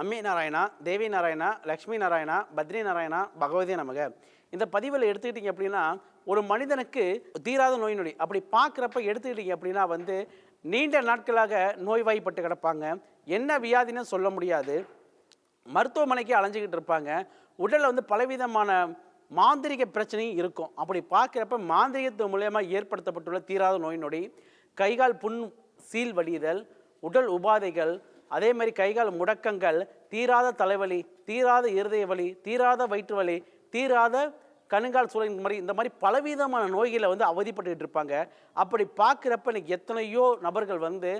அம்மே நாராயணா தேவி நாராயணா லக்ஷ்மி நாராயணா பத்ரி நாராயணா பகவதி நமக. இந்த பதிவில் எடுத்துக்கிட்டிங்க அப்படின்னா ஒரு மனிதனுக்கு தீராத நோய் நொடி. அப்படி பார்க்குறப்ப எடுத்துக்கிட்டிங்க அப்படின்னா வந்து நீண்ட நாட்களாக நோய்வாய்ப்பட்டு கிடப்பாங்க. என்ன வியாதின்னு சொல்ல முடியாது. மருத்துவமனைக்கு அலைஞ்சிக்கிட்டு இருப்பாங்க. உடலில் வந்து பலவிதமான மாந்திரிக பிரச்சனையும் இருக்கும். அப்படி பார்க்குறப்ப மாந்திரிகத்து மூலயமா ஏற்படுத்தப்பட்டுள்ள தீராத நோய் நொடி கைகால் புண் சீல் வடிதல் உடல் உபாதைகள் அதே மாதிரி கைகால் முடக்கங்கள் தீராத தலைவலி தீராத இருதய வலி தீராத வயிற்று வலி தீராத கணுங்கால் சூழல் இந்த மாதிரி இந்த மாதிரி பலவிதமான நோய்களை வந்து அவதிப்பட்டுக்கிட்டு இருப்பாங்க. அப்படி பார்க்குறப்ப இன்னைக்கு எத்தனையோ நபர்கள் வந்து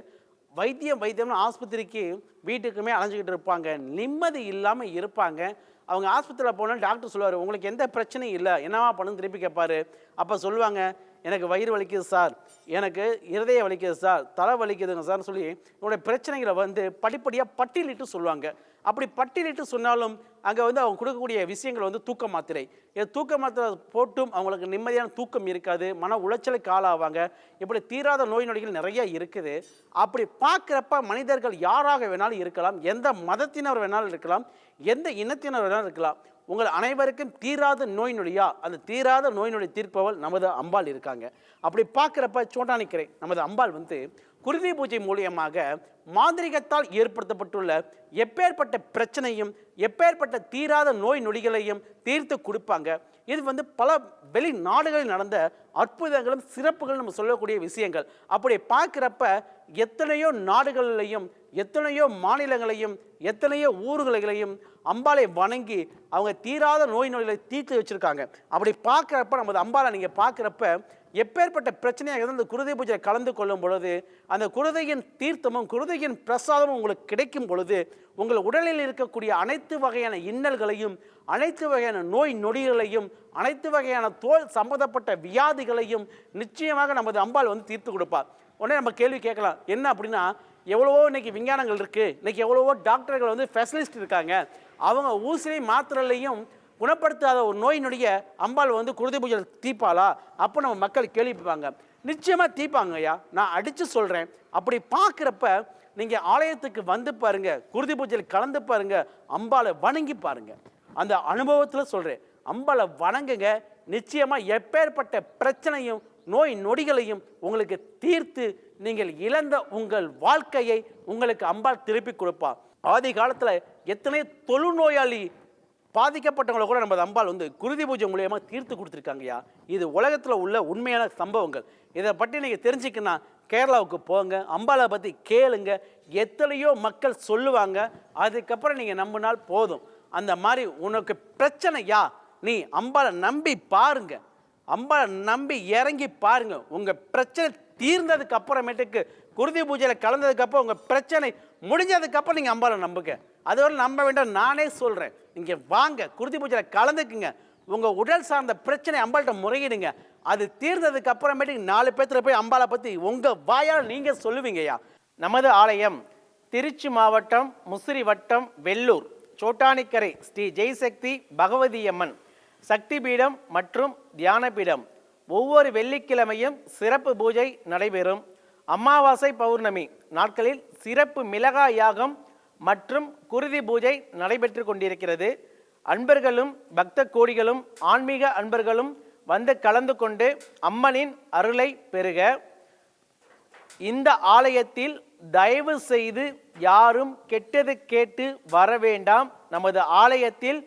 வைத்தியம் வைத்தியம்னு ஆஸ்பத்திரிக்கு வீட்டுக்குமே அலைஞ்சிக்கிட்டு இருப்பாங்க. நிம்மதி இல்லாமல் இருப்பாங்க. அவங்க ஆஸ்பத்திரியில் போனால் டாக்டர் சொல்லுவார் உங்களுக்கு எந்த பிரச்சனையும் இல்லை. என்னவா பண்ணுன்னு திருப்பி கேட்பாரு. அப்போ சொல்லுவாங்க எனக்கு வயிறு வலிக்குது சார். எனக்கு இருதய வலிக்குது சார். தலை வலிக்குதுங்க சார்னு சொல்லி உங்களுடைய பிரச்சனைகளை வந்து படிப்படியாக பட்டியலிட்டு சொல்லுவாங்க. அப்படி பட்டியலிட்டு சொன்னாலும் அங்கே வந்து அவங்க கொடுக்கக்கூடிய விஷயங்கள் வந்து தூக்க மாத்திரை. இது தூக்க மாத்திரை போட்டும் அவங்களுக்கு நிம்மதியான தூக்கம் இருக்காது. மன உளைச்சலுக்கு ஆளாவாங்க. இப்படி தீராத நோய் நொடிகள் நிறைய இருக்குது. அப்படி பார்க்குறப்ப மனிதர்கள் யாராக வேணாலும் இருக்கலாம். எந்த மதத்தினர் வேணாலும் இருக்கலாம். எந்த இனத்தினர் வேணாலும் இருக்கலாம். உங்கள் அனைவருக்கும் தீராத நோய் நொடியா அந்த தீராத நோய் நொடி தீர்ப்பவள் நமது அம்பாள் இருக்காங்க. அப்படி பார்க்குறப்ப சோட்டானிக்கரை நமது அம்பாள் வந்து குருதி பூஜை மூலியமாக மாந்திரிகத்தால் ஏற்படுத்தப்பட்டுள்ள எப்பேற்பட்ட பிரச்சனையும் எப்பேற்பட்ட தீராத நோய் நொடிகளையும் தீர்த்து கொடுப்பாங்க. இது வந்து பல வெளிநாடுகளில் நடந்த அற்புதங்களும் சிறப்புகளும் நம்ம சொல்லக்கூடிய விஷயங்கள். அப்படி பார்க்குறப்ப எத்தனையோ நாடுகளிலையும் எத்தனையோ மாநிலங்களையும் எத்தனையோ ஊர்களையும் அம்பாளை வணங்கி அவங்க தீராத நோய் நோய்களை தீர்த்து வச்சுருக்காங்க. அப்படி பார்க்குறப்ப நமது அம்பாளை நீங்கள் பார்க்குறப்ப எப்பேற்பட்ட பிரச்சனையாக இருந்தால் அந்த குருதை பூஜை கலந்து கொள்ளும் பொழுது அந்த குருதையின் தீர்த்தமும் குருதையின் பிரசாதமும் உங்களுக்கு கிடைக்கும் பொழுது உங்கள் உடலில் இருக்கக்கூடிய அனைத்து வகையான இன்னல்களையும் அனைத்து வகையான நோய் நொடிகளையும் அனைத்து வகையான தோல் சம்பந்தப்பட்ட வியாதிகளையும் நிச்சயமாக நமது அம்பாள் வந்து தீர்த்து கொடுப்பார் உடனே நம்ம கேள்வி கேட்கலாம் என்ன அப்படின்னா எவ்வளவோ இன்றைக்கி விஞ்ஞானங்கள் இருக்குது இன்றைக்கி எவ்வளவோ டாக்டர்கள் வந்து ஸ்பெஷலிஸ்ட் இருக்காங்க. அவங்க ஊசிலையும் மாத்திரையிலையும் குணப்படுத்தாத ஒரு நோய் நொடிய அம்பாள் வந்து குருதி பூஜை தீப்பாளா? அப்போ நம்ம மக்கள் கேள்விப்பாங்க நிச்சயமாக தீப்பாங்க ஐயா. நான் அடித்து சொல்கிறேன் அப்படி பார்க்குறப்ப நீங்கள் ஆலயத்துக்கு வந்து பாருங்கள் குருதி பூஜையில் கலந்து பாருங்கள் அம்பாளை வணங்கி பாருங்க. அந்த அனுபவத்தில் சொல்கிறேன் அம்பாளை வணங்குங்க. நிச்சயமாக எப்பேற்பட்ட பிரச்சனையும் நோய் நொடிகளையும் உங்களுக்கு தீர்த்து நீங்கள் இழந்த உங்கள் வாழ்க்கையை உங்களுக்கு அம்பாள் திருப்பி கொடுப்பா. ஆதி காலத்தில் எத்தனை தொழுநோயாளி பாதிக்கப்பட்டவங்களை கூட நம்ம அம்பாள் வந்து குருதி பூஜை மூலியமாக தீர்த்து கொடுத்துருக்காங்கய்யா. இது உலகத்தில் உள்ள உண்மையான சம்பவங்கள். இதை பற்றி நீங்கள் தெரிஞ்சுக்கணும் கேரளாவுக்கு போங்க அம்பாளை பற்றி கேளுங்க எத்தனையோ மக்கள் சொல்லுவாங்க அதுக்கப்புறம் நீங்கள் நம்பினால் போதும். அந்த மாதிரி உனக்கு பிரச்சனையா? நீ அம்பாளை நம்பி பாருங்க. அம்பாளை நம்பி இறங்கி பாருங்க. உங்கள் பிரச்சனை தீர்ந்ததுக்கு அப்புறமேட்டுக்கு குருதி பூஜையில் கலந்ததுக்கப்புறம் உங்கள் பிரச்சனை முடிஞ்சதுக்கப்புறம் நீங்கள் அம்பாளை நம்புங்க. அதுவரை நம்ப வேண்டாம் நானே சொல்கிறேன் நீங்கள் வாங்க குருதி பூஜையில் கலந்துக்குங்க. உங்கள் உடல் சார்ந்த பிரச்சனை அம்பாள்கிட்ட முறையிடுங்க. அது தீர்ந்ததுக்கு அப்புறமேட்டுக்கு நாலு பேர்த்துல போய் அம்பாளை பற்றி உங்கள் வாயால் நீங்கள் சொல்லுவீங்கய்யா. நமது ஆலயம் திருச்சி மாவட்டம் முசிறி வட்டம் வெள்ளூர் சோட்டானிக்கரை ஸ்ரீ ஜெய்சக்தி பகவதி அம்மன் சக்தி பீடம் மற்றும் தியான பீடம் ஒவ்வொரு வெள்ளிக்கிழமையும் சிறப்பு பூஜை நடைபெறும். அமாவாசை பௌர்ணமி நாட்களில் சிறப்பு மிளகாய் யாகம் மற்றும் குருதி பூஜை நடைபெற்று கொண்டிருக்கிறது. அன்பர்களும் பக்த கோடிகளும் ஆன்மீக அன்பர்களும் வந்து கலந்து கொண்டு அம்மனின் அருளை பெறுக. இந்த ஆலயத்தில் தயவு செய்து யாரும் கெட்டது கேட்டு வர வேண்டாம். நமது ஆலயத்தில்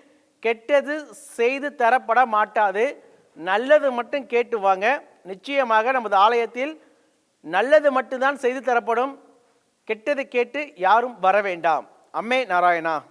கெட்டது செய்து தரப்பட மாட்டாது. நல்லது மட்டும் கேட்டு வாங்க. நிச்சயமாக நமது ஆலயத்தில் நல்லது மட்டும்தான் செய்து தரப்படும். கெட்டது கேட்டு யாரும் வர வேண்டாம். அம்மே நாராயணா.